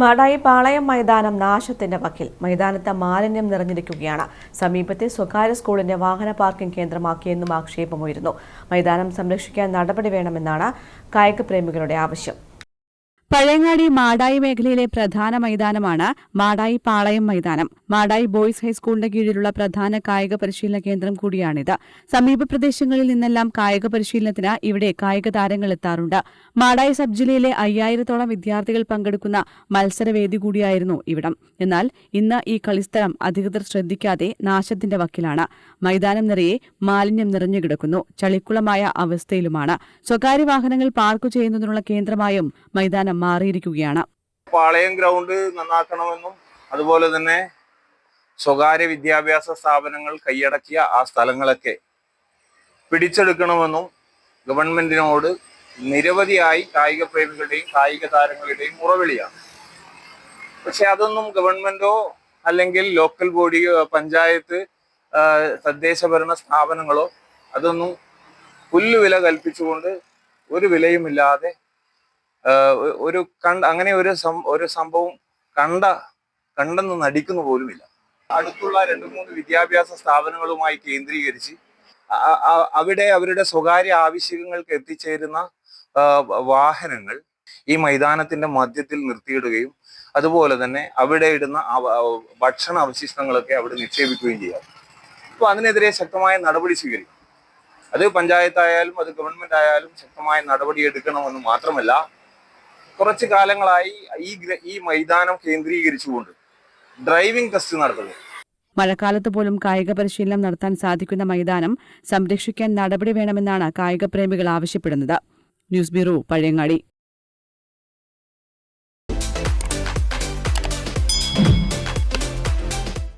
മാടായി പാളയം മൈതാനം നാശത്തിന്റെ വക്കിൽ. മൈതാനത്ത് മാലിന്യം നിറഞ്ഞിരിക്കുകയാണ്. സമീപത്തെ സ്വകാര്യ സ്കൂളിന്റെ വാഹന പാർക്കിംഗ് കേന്ദ്രമാക്കിയെന്നും ആക്ഷേപമുയരുന്നു. മൈതാനം സംരക്ഷിക്കാൻ നടപടി വേണമെന്നാണ് കായിക പ്രേമികളുടെ ആവശ്യം. പഴയങ്ങാടി മാടായി മേഖലയിലെ പ്രധാന മൈതാനമാണ് മാടായി പാളയം മൈതാനം. മാടായി ബോയ്സ് ഹൈസ്കൂളിന്റെ കീഴിലുള്ള പ്രധാന കായിക പരിശീലന കേന്ദ്രം കൂടിയാണിത്. സമീപ പ്രദേശങ്ങളിൽ നിന്നെല്ലാം കായിക പരിശീലനത്തിന് ഇവിടെ കായിക താരങ്ങൾ എത്താറുണ്ട്. മാടായി സബ് ജില്ലയിലെ അയ്യായിരത്തോളം വിദ്യാർത്ഥികൾ പങ്കെടുക്കുന്ന മത്സരവേദി കൂടിയായിരുന്നു ഇവിടം. എന്നാൽ ഇന്ന് ഈ കളിസ്ഥലം അധികൃതർ ശ്രദ്ധിക്കാതെ നാശത്തിന്റെ വക്കിലാണ്. മൈതാനം നിറയെ മാലിന്യം നിറഞ്ഞുകിടക്കുന്നു ചളിക്കുളമായ അവസ്ഥയിലുമാണ്. സ്വകാര്യ വാഹനങ്ങൾ പാർക്ക് ചെയ്യുന്നതിനുള്ള കേന്ദ്രമായും മൈതാനം മാറിയിരിക്കുകയാണ്. പാളയം ഗ്രൗണ്ട് നന്നാക്കണമെന്നും അതുപോലെ തന്നെ സ്വകാര്യ വിദ്യാഭ്യാസ സ്ഥാപനങ്ങൾ കൈയടക്കിയ ആ സ്ഥലങ്ങളൊക്കെ പിടിച്ചെടുക്കണമെന്നും ഗവൺമെന്റിനോട് നിരവധിയായി കായിക പ്രേമികളുടെയും കായിക താരങ്ങളുടെയും ഉറവിളിയാണ്. പക്ഷെ അതൊന്നും ഗവൺമെന്റോ അല്ലെങ്കിൽ ലോക്കൽ ബോഡി പഞ്ചായത്ത് തദ്ദേശഭരണ തദ്ദേശ ഭരണ സ്ഥാപനങ്ങളോ അതൊന്നും പുല്ലുവില കൽപ്പിച്ചുകൊണ്ട് ഒരു വിലയുമില്ലാതെ ഒരു കണ്ട അങ്ങനെ ഒരു ഒരു സംഭവം കണ്ട കണ്ടെന്ന് നടിക്കുന്നു പോലുമില്ല. അടുത്തുള്ള രണ്ട് മൂന്ന് വിദ്യാഭ്യാസ സ്ഥാപനങ്ങളുമായി കേന്ദ്രീകരിച്ച് അവിടെ അവരുടെ സ്വകാര്യ ആവശ്യങ്ങൾക്ക് എത്തിച്ചേരുന്ന വാഹനങ്ങൾ ഈ മൈതാനത്തിന്റെ മധ്യത്തിൽ നിർത്തിയിടുകയും അതുപോലെ തന്നെ അവിടെ ഇടുന്ന ഭക്ഷണ അവശിഷ്ടങ്ങളൊക്കെ അവിടെ നിക്ഷേപിക്കുകയും ചെയ്യാം. അപ്പോൾ അതിനെതിരെ ശക്തമായ നടപടി സ്വീകരിക്കും. അത് പഞ്ചായത്തായാലും അത് ഗവൺമെന്റ് ആയാലും ശക്തമായ നടപടി എടുക്കണമെന്ന് മാത്രമല്ല കുറച്ച് കാലങ്ങളായി ഈ ഈ മൈതാനം കേന്ദ്രീകരിച്ചുകൊണ്ട് ഡ്രൈവിംഗ് ടെസ്റ്റ് നടത്തുന്നത് മഴക്കാലത്ത് പോലും കായിക പരിശീലനം നടത്താൻ സാധിക്കുന്ന മൈതാനം സംരക്ഷിക്കാൻ നടപടി വേണമെന്നാണ് കായിക പ്രേമികൾ ആവശ്യപ്പെടുന്നത്. News bureau Pazhayangadi.